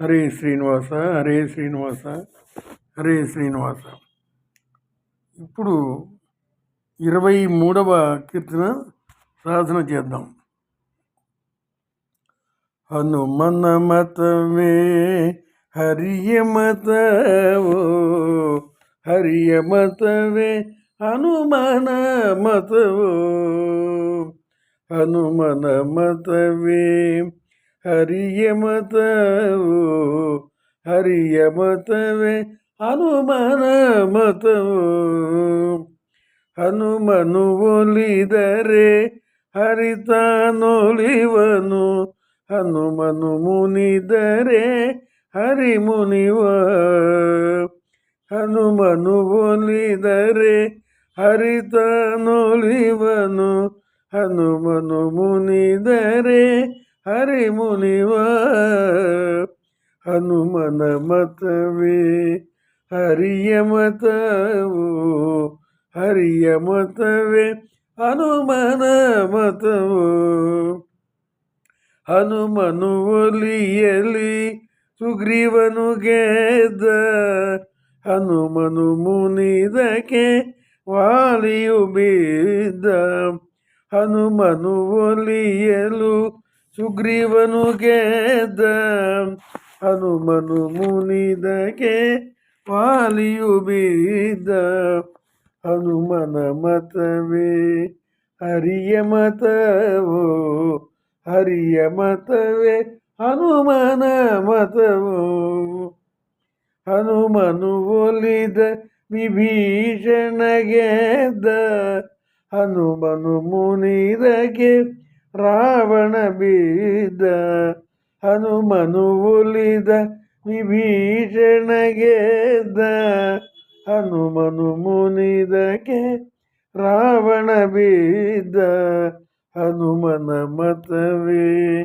హరే శ్రీనివాస హరే శ్రీనివాస హరే శ్రీనివాస. ఇప్పుడు ఇరవై మూడవ కీర్తన సాధన చేద్దాం. హనుమన మతమే హరియ మతవో హరియ మతవే హనుమన మతవో హనుమన మతవే ಹರಿಯ ಮತವು ಹರಿಯ ಮತವೇ ಹನುಮನ ಮತವು. ಹನುಮನು ಒಲಿದರೆ ಹರಿತಾನೊಲಿವನು ಹನುಮನು ಮುನಿದರೆ ಹರಿ ಮುನಿವ. ಹನುಮನು ಒಲಿದರೆ ಹರಿತಾನೊಲಿವನು ಹನುಮನು ಮುನಿದರೆ ಹರಿ ಮುನಿವ ಹನುಮನ ಮತವೇ, ಹರಿಯ ಮತವು, ಹರಿಯ ಮತವೇ, ಹನುಮನ ಮತವು. ಹನುಮನು ಒಲಿಯಲಿ, ಸುಗ್ರೀವನು ಗೆದ್ದ. ಹನುಮನು ಮುನಿದಕ್ಕೆ ವಾಲಿಯು ಬಿದ್ದ. ಹನುಮನು ಒಲಿಯಲು ಸುಗ್ರೀವನು ಗೆದ್ದ ಹನುಮನು ಮುನಿದಗೆ ವಾಲಿಯು ಬೀದ ಹನುಮನ ಮತವೇ. ಹರಿಯ ಮತವೋ, ಹರಿಯ ಮತವೇ, ಹನುಮನ ಮತವೋ. ಹನುಮನು ಒಲಿದ ವಿಭೀಷಣ ಗೆದ್ದ ಹನುಮನು ಮುನಿದಕ್ಕೆ ರಾವಣ ಬೀದ ಹನುಮನು ಉಲಿದ ವಿಭೀಷಣ ಗೆದ್ದ ಹನುಮನು ಮುನಿದಕ್ಕೆ ರಾವಣ ಬೀದ ಹನುಮನ ಮತವೇ.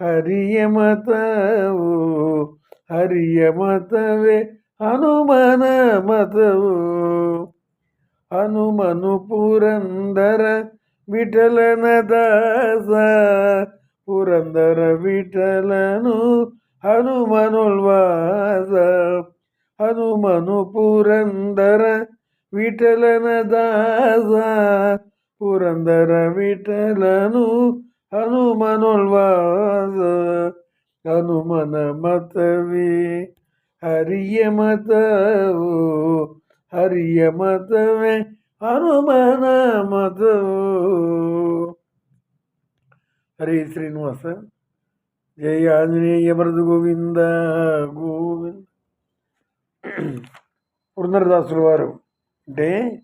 ಹರಿಯ ಮತವು, ಹರಿಯ ಮತವೇ, ಹನುಮನ ಮತವು. ಹನುಮನು ಪುರಂದರ విఠలన దాస పురందర విఠలను హనుమనుల్వాస హనుమను పురందర విఠలన దాస పురందర విఠలను హనుమనుల్వాస హనుమన మతవి హరియమతవు హరియమతమే హనుమనమదవు హరి శ్రీనివాస. జయ ఆంజనేయ భరద గోవింద గోవింద. పురంధరదాసుల వారు అంటే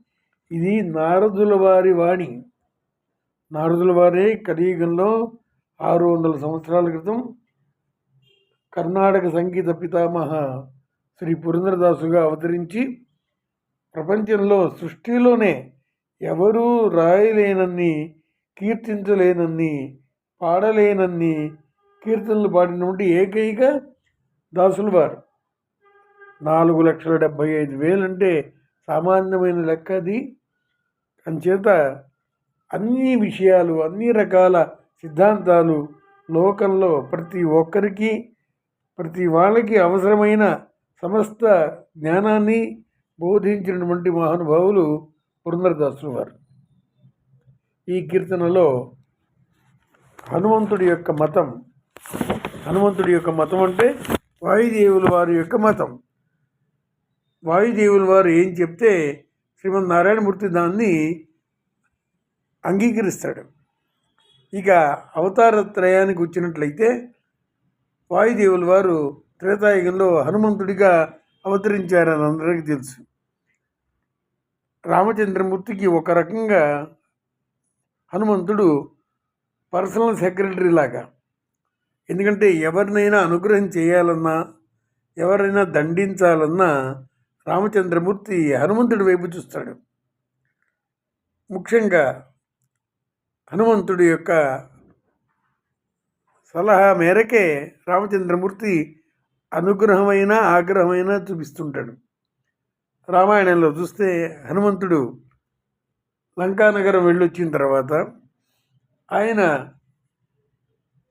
ఇది నారదుల వారి వాణి. నారదుల వారే కలియుగంలో ఆరు వందల సంవత్సరాల క్రితం కర్ణాటక సంగీత పితామహ శ్రీ పురంధరదాసుగా అవతరించి ప్రపంచంలో సృష్టిలోనే ఎవరూ రాయలేనన్ని కీర్తించలేనన్ని పాడలేనన్ని కీర్తనలు పాడినటువంటి ఏకైక దాసులు వారు. నాలుగు లక్షల డెబ్భై ఐదు వేలు అంటే సామాన్యమైన లెక్క అది. అంచేత అన్ని విషయాలు అన్ని రకాల సిద్ధాంతాలు లోకంలో ప్రతి ఒక్కరికి ప్రతి వాళ్ళకి అవసరమైన సమస్త జ్ఞానాన్ని బోధించినటువంటి మహానుభావులు పురంధరదాసులు వారు ఈ కీర్తనలో హనుమంతుడి యొక్క మతం హనుమంతుడి యొక్క మతం అంటే వాయుదేవుల వారి యొక్క మతం. వాయుదేవుల వారు ఏం చెప్తే శ్రీమద్ నారాయణమూర్తి దాన్ని అంగీకరిస్తాడు. ఇక అవతార త్రయానికి వచ్చినట్లయితే వాయుదేవుల వారు త్రేతాయుగంలో హనుమంతుడిగా అవతరించారని అందరికీ తెలుసు. రామచంద్రమూర్తికి ఒక రకంగా హనుమంతుడు పర్సనల్ సెక్రటరీ లాగా. ఎందుకంటే ఎవరినైనా అనుగ్రహం చేయాలన్నా ఎవరైనా దండించాలన్నా రామచంద్రమూర్తి హనుమంతుడి వైపు చూస్తాడు. ముఖ్యంగా హనుమంతుడి యొక్క సలహా మేరకే రామచంద్రమూర్తి అనుగ్రహమైన ఆగ్రహమైన చూపిస్తుంటాడు. రామాయణంలో చూస్తే హనుమంతుడు లంకానగరం వెళ్ళొచ్చిన తర్వాత ఆయన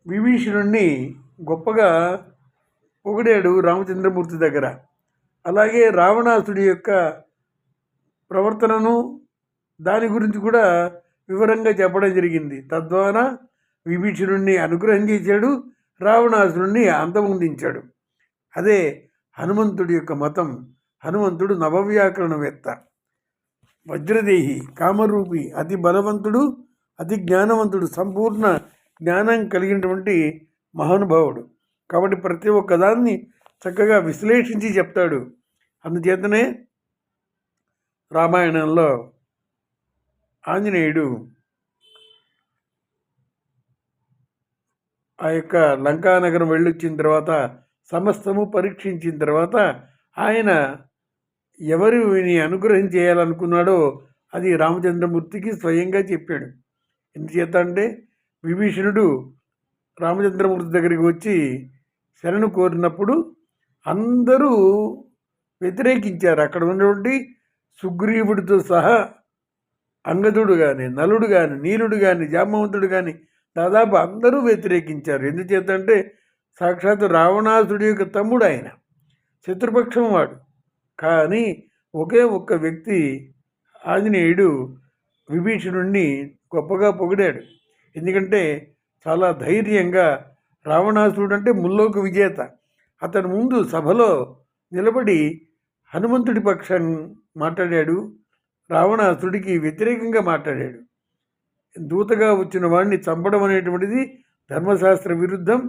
విభీషణుణ్ణి గొప్పగా పొగిడాడు రామచంద్రమూర్తి దగ్గర. అలాగే రావణాసుడి యొక్క ప్రవర్తనను దాని గురించి కూడా వివరంగా చెప్పడం జరిగింది. తద్వారా విభీషణుణ్ణి అనుగ్రహం చేశాడు రావణాసురుణ్ణి అంతమొందించాడు. అదే హనుమంతుడి యొక్క మతం. హనుమంతుడు నవవ్యాకరణవేత్త. వజ్రదేహి కామరూపి అతి బలవంతుడు అతి జ్ఞానవంతుడు సంపూర్ణ జ్ఞానం కలిగినటువంటి మహానుభావుడు. కాబట్టి ప్రతి ఒక్కదాన్ని చక్కగా విశ్లేషించి చెప్తాడు. అందుచేతనే రామాయణంలో ఆంజనేయుడు ఆ యొక్క లంకానగరం వెళ్ళొచ్చిన తర్వాత సమస్తము పరీక్షించిన తర్వాత ఆయన ఎవరు ఎవరిని అనుగ్రహం చేయాలనుకున్నాడో అది రామచంద్రమూర్తికి స్వయంగా చెప్పాడు. ఎందుచేత అంటే విభీషణుడు రామచంద్రమూర్తి దగ్గరికి వచ్చి శరణు కోరినప్పుడు అందరూ వ్యతిరేకించారు. అక్కడ ఉన్నటువంటి సుగ్రీవుడితో సహా అంగదుడు కానీ నలుడు కానీ నీలుడు కానీ జామవంతుడు కానీ దాదాపు అందరూ వ్యతిరేకించారు. ఎందుచేతంటే సాక్షాత్ రావణాసుడి యొక్క తమ్ముడు ఆయన శత్రుపక్షం వాడు. కానీ ఒకే ఒక్క వ్యక్తి ఆంజనేయుడు విభీషణుణ్ణి గొప్పగా పొగిడాడు. ఎందుకంటే చాలా ధైర్యంగా రావణాసురుడు అంటే ముల్లోక విజేత. అతను ముందు సభలో నిలబడి హనుమంతుడి పక్షం మాట్లాడాడు రావణాసురుడికి వ్యతిరేకంగా మాట్లాడాడు. దూతగా వచ్చిన వాడిని చంపడం అనేటువంటిది ధర్మశాస్త్ర విరుద్ధం.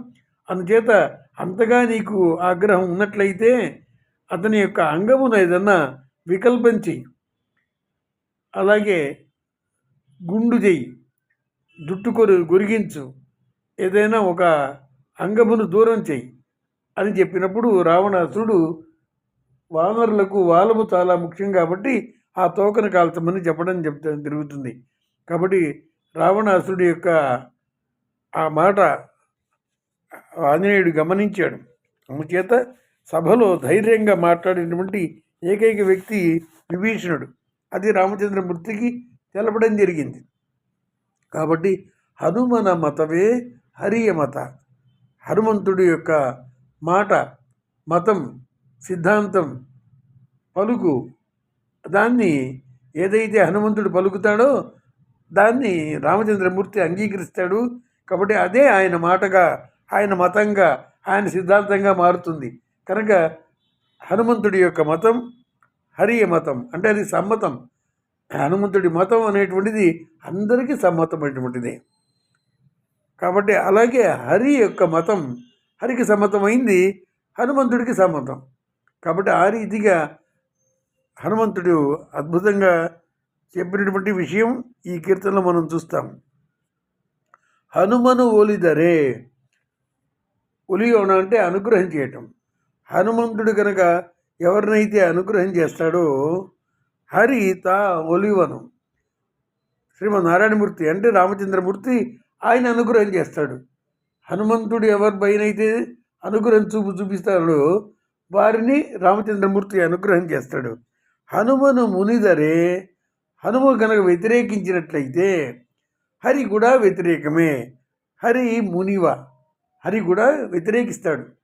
అందుచేత అంతగా నీకు ఆగ్రహం ఉన్నట్లయితే అతని యొక్క అంగమును ఏదన్నా వికల్పం చెయ్యి. అలాగే గుండు చెయ్యి. జుట్టు కొరు గొరిగించు. ఏదైనా ఒక అంగమును దూరం చెయ్యి అని చెప్పినప్పుడు రావణాసురుడు వానరులకు వాలము చాలా ముఖ్యం కాబట్టి ఆ తోకను కాల్చమని చెప్పడం చెప్తా జరుగుతుంది. కాబట్టి రావణాసురుడి యొక్క ఆ మాట ఆంజనేయుడు గమనించాడు. అందుచేత సభలో ధైర్యంగా మాట్లాడినటువంటి ఏకైక వ్యక్తి విభీషణుడు. అది రామచంద్రమూర్తికి తెలపడం జరిగింది. కాబట్టి హనుమన మతమే హరియ మత. హనుమంతుడి యొక్క మాట మతం సిద్ధాంతం పలుకు. దాన్ని ఏదైతే హనుమంతుడు పలుకుతాడో దాన్ని రామచంద్రమూర్తి అంగీకరిస్తాడు. కాబట్టి అదే ఆయన మాటగా ఆయన మతంగా ఆయన సిద్ధాంతంగా మారుతుంది. కనుక హనుమంతుడి యొక్క మతం హరియ మతం అంటే అది సమ్మతం. హనుమంతుడి మతం అనేటువంటిది అందరికీ సమ్మతమైనటువంటిది. కాబట్టి అలాగే హరి యొక్క మతం హరికి సమ్మతమైంది హనుమంతుడికి సమ్మతం. కాబట్టి ఆ రీతిగా హనుమంతుడు అద్భుతంగా చెప్పినటువంటి విషయం ఈ కీర్తనలో మనం చూస్తాం. హనుమను ఒలిదరే ఒలియోన అంటే అనుగ్రహం చేయటం. హనుమంతుడు కనుక ఎవరినైతే అనుగ్రహం చేస్తాడో హరి తా ఒలివను. శ్రీమద్ నారాయణమూర్తి అంటే రామచంద్రమూర్తి ఆయన అనుగ్రహం చేస్తాడు. హనుమంతుడు ఎవరి పైనైతే అనుగ్రహం చూపు చూపిస్తాడో వారిని రామచంద్రమూర్తి అనుగ్రహం చేస్తాడు. హనుమను మునిదరే హనుమ కనుక వ్యతిరేకించినట్లయితే హరి కూడా వ్యతిరేకమే. హరి మునివ హరి కూడా వ్యతిరేకిస్తాడు.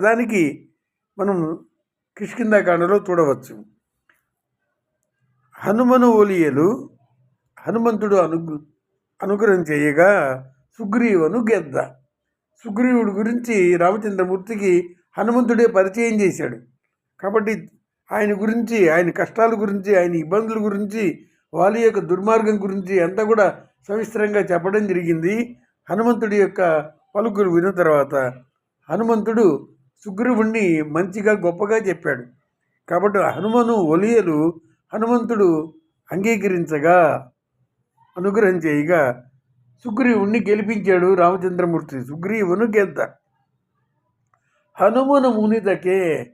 దానికి మనం కిష్కిందాకాండలో చూడవచ్చు. హనుమను ఓలియలు హనుమంతుడు అను అనుగ్రహం చేయగా సుగ్రీవను గెద్ద. సుగ్రీవుడి గురించి రామచంద్రమూర్తికి హనుమంతుడే పరిచయం చేశాడు. కాబట్టి ఆయన గురించి ఆయన కష్టాల గురించి ఆయన ఇబ్బందుల గురించి వాళ్ళ యొక్క దుర్మార్గం గురించి అంతా కూడా సవిస్తరంగా చెప్పడం జరిగింది. హనుమంతుడి యొక్క పలుకులు విన్న తర్వాత హనుమంతుడు సుగ్రీవుణ్ణి మంచిగా గొప్పగా చెప్పాడు. కాబట్టి హనుమను ఒలియలు హనుమంతుడు అంగీకరించగా అనుగ్రహం చేయగా సుగ్రీవుణ్ణి గెలిపించాడు రామచంద్రమూర్తి. సుగ్రీవును గెద్ద హనుమను మునిదకే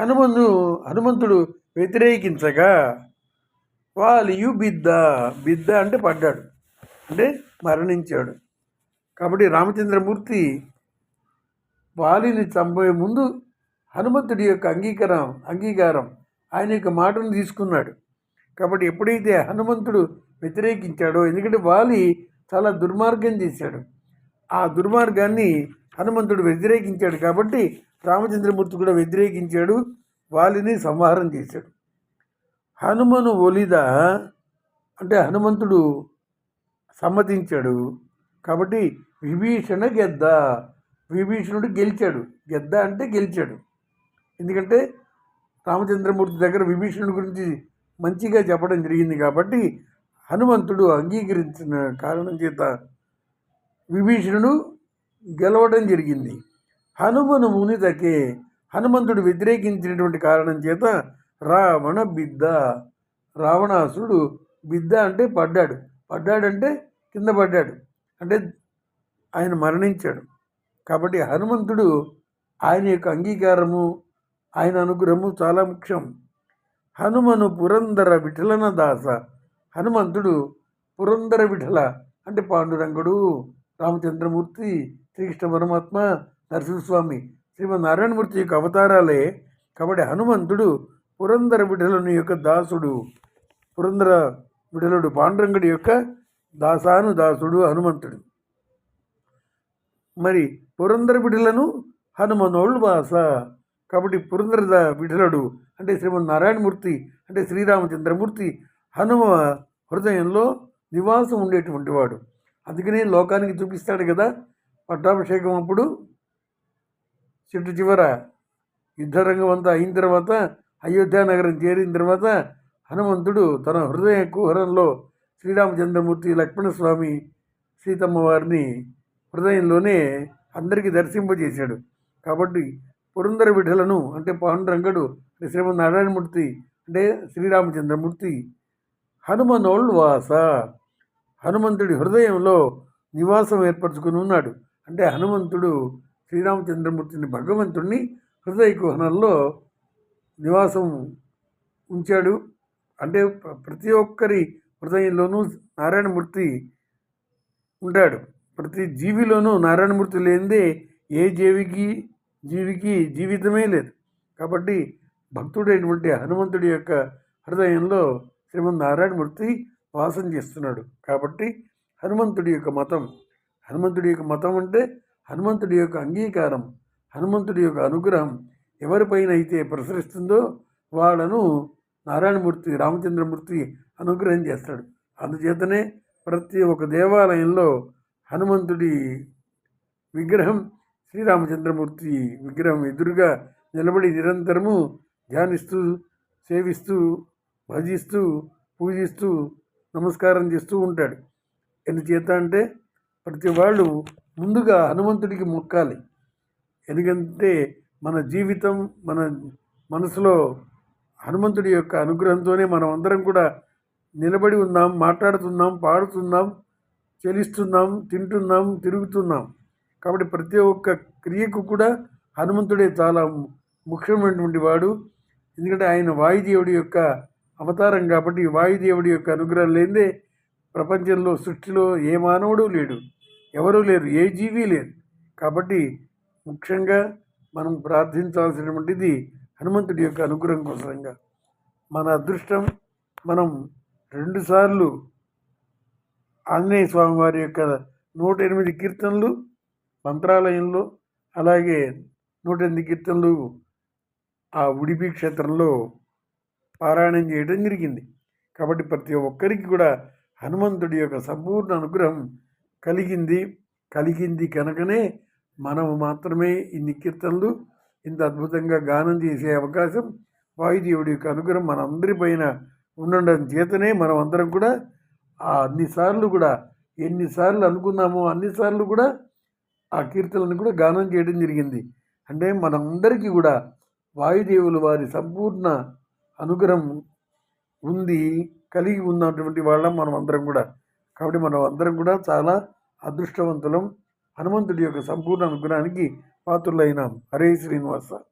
హనుమను హనుమంతుడు వ్యతిరేకించగా వాలియు బిద్ద బిద్ద అంటే పడ్డాడు. అంటే మరణించాడు. కాబట్టి రామచంద్రమూర్తి వాలిని చంపే ముందు హనుమంతుడి యొక్క అంగీకారం అంగీకారం ఆయన యొక్క మాటను తీసుకున్నాడు. కాబట్టి ఎప్పుడైతే హనుమంతుడు వ్యతిరేకించాడో ఎందుకంటే వాలి చాలా దుర్మార్గం చేశాడు. ఆ దుర్మార్గాన్ని హనుమంతుడు వ్యతిరేకించాడు కాబట్టి రామచంద్రమూర్తి కూడా వ్యతిరేకించాడు వాలిని సంహారం చేశాడు. హనుమను ఒలిద అంటే హనుమంతుడు సమ్మతించాడు. కాబట్టి విభీషణ గెద్ద విభీషణుడు గెలిచాడు. గెద్ద అంటే గెలిచాడు. ఎందుకంటే రామచంద్రమూర్తి దగ్గర విభీషణుడి గురించి మంచిగా చెప్పడం జరిగింది కాబట్టి హనుమంతుడు అంగీకరించిన కారణం చేత విభీషణుడు గెలవడం జరిగింది. హనుమను మునితకే హనుమంతుడు వ్యతిరేకించినటువంటి కారణం చేత రావణ బిద్ద రావణాసుడు బిద్ద అంటే పడ్డాడు. పడ్డాడంటే కింద పడ్డాడు. అంటే ఆయన మరణించాడు. కాబట్టి హనుమంతుడు ఆయన యొక్క అంగీకారము ఆయన అనుగ్రహము చాలా ముఖ్యం. హనుమను పురందర విఠలన దాస. హనుమంతుడు పురందర విఠల అంటే పాండురంగుడు రామచంద్రమూర్తి శ్రీకృష్ణ పరమాత్మ నరసింహస్వామి శ్రీమన్నారాయణమూర్తి యొక్క అవతారాలే. కాబట్టి హనుమంతుడు పురందర విఠలుని యొక్క దాసుడు. పురందర విఠలుడు పాండురంగుడి యొక్క దాసాను దాసుడు హనుమంతుడు. మరి పురందర విఠలను హనుమనోళ్ళు వాస. కాబట్టి పురందర విఠలుడు అంటే శ్రీమన్ నారాయణమూర్తి అంటే శ్రీరామచంద్రమూర్తి హనుమ హృదయంలో నివాసం ఉండేటువంటి వాడు. అందుకనే లోకానికి చూపిస్తాడు కదా పట్టాభిషేకం అప్పుడు. చెట్టు చివర యుద్ధరంగం అంతా అయిన తర్వాత అయోధ్య నగరం చేరిన తర్వాత హనుమంతుడు తన హృదయ కుహరంలో శ్రీరామచంద్రమూర్తి లక్ష్మణస్వామి సీతమ్మ వారిని హృదయంలోనే అందరికీ దర్శింపజేశాడు. కాబట్టి పురంధర విఠలను అంటే పాండురంగడు అంటే నారాయణమూర్తి అంటే శ్రీరామచంద్రమూర్తి హనుమనోళ్ళు వాస. హనుమంతుడి హృదయంలో నివాసం ఏర్పరచుకుని ఉన్నాడు. అంటే హనుమంతుడు శ్రీరామచంద్రమూర్తిని భగవంతుడిని హృదయ కుహనంలో నివాసం ఉంచాడు. అంటే ప్రతి ఒక్కరి హృదయంలోనూ నారాయణమూర్తి ఉంటాడు. ప్రతి జీవిలోనూ నారాయణమూర్తి లేనిదే ఏ జీవికి జీవికి జీవితమే లేదు. కాబట్టి భక్తుడైనటువంటి హనుమంతుడి యొక్క హృదయంలో శ్రీమన్ నారాయణమూర్తి వాసం చేస్తున్నాడు. కాబట్టి హనుమంతుడి యొక్క మతం హనుమంతుడి యొక్క మతం అంటే హనుమంతుడి యొక్క అంగీకారం హనుమంతుడి యొక్క అనుగ్రహం ఎవరిపైన అయితే ప్రసరిస్తుందో వాళ్ళను నారాయణమూర్తి రామచంద్రమూర్తి అనుగ్రహం చేస్తాడు. అందుచేతనే ప్రతి ఒక్క దేవాలయంలో హనుమంతుడి విగ్రహం శ్రీరామచంద్రమూర్తి విగ్రహం ఎదురుగా నిలబడి నిరంతరము ధ్యానిస్తూ సేవిస్తూ భజిస్తూ పూజిస్తూ నమస్కారం చేస్తూ ఉంటాడు. ఎందుచేత అంటే ప్రతి వాళ్ళు ముందుగా హనుమంతుడికి మొక్కాలి. ఎందుకంటే మన జీవితం మన మనసులో హనుమంతుడి యొక్క అనుగ్రహంతోనే మనం అందరం కూడా నిలబడి ఉన్నాం మాట్లాడుతున్నాం పాడుతున్నాం. చెలిస్తున్నాం తింటున్నాం తిరుగుతున్నాం. కాబట్టి ప్రతి ఒక్క క్రియకు కూడా హనుమంతుడే చాలా ముఖ్యమైనటువంటి వాడు. ఎందుకంటే ఆయన వాయుదేవుడి యొక్క అవతారం కాబట్టి వాయుదేవుడి యొక్క అనుగ్రహం లేదే ప్రపంచంలో సృష్టిలో ఏ మానవుడు లేడు. ఎవరూ లేరు ఏ జీవి లేరు. కాబట్టి ముఖ్యంగా మనం ప్రార్థించాల్సినటువంటిది హనుమంతుడి యొక్క అనుగ్రహం కోసంగా మన అదృష్టం మనం రెండుసార్లు ఆంజనేయ స్వామివారి యొక్క నూట ఎనిమిది కీర్తనలు మంత్రాలయంలో అలాగే నూట ఎనిమిది కీర్తనలు ఆ ఉడిపి క్షేత్రంలో పారాయణం చేయడం జరిగింది. కాబట్టి ప్రతి ఒక్కరికి కూడా హనుమంతుడి యొక్క సంపూర్ణ అనుగ్రహం కలిగింది. కలిగింది కనుకనే మనం మాత్రమే ఇన్ని కీర్తనలు ఇంత అద్భుతంగా గానం చేసే అవకాశం వాయుదేవుడి యొక్క అనుగ్రహం మనందరిపైన ఉండడం. చేతనే మనం అందరం కూడా అన్నిసార్లు కూడా ఎన్నిసార్లు అనుకున్నామో అన్నిసార్లు కూడా ఆ కీర్తనలను కూడా గానం చేయడం జరిగింది. అంటే మనందరికీ కూడా వాయుదేవులు వారి సంపూర్ణ అనుగ్రహం ఉంది కలిగి ఉన్నటువంటి వాళ్ళం మనం అందరం కూడా. కాబట్టి మనం అందరం కూడా చాలా అదృష్టవంతులం హనుమంతుడి యొక్క సంపూర్ణ అనుగ్రహానికి పాత్రులైనాం. హరే శ్రీనివాస.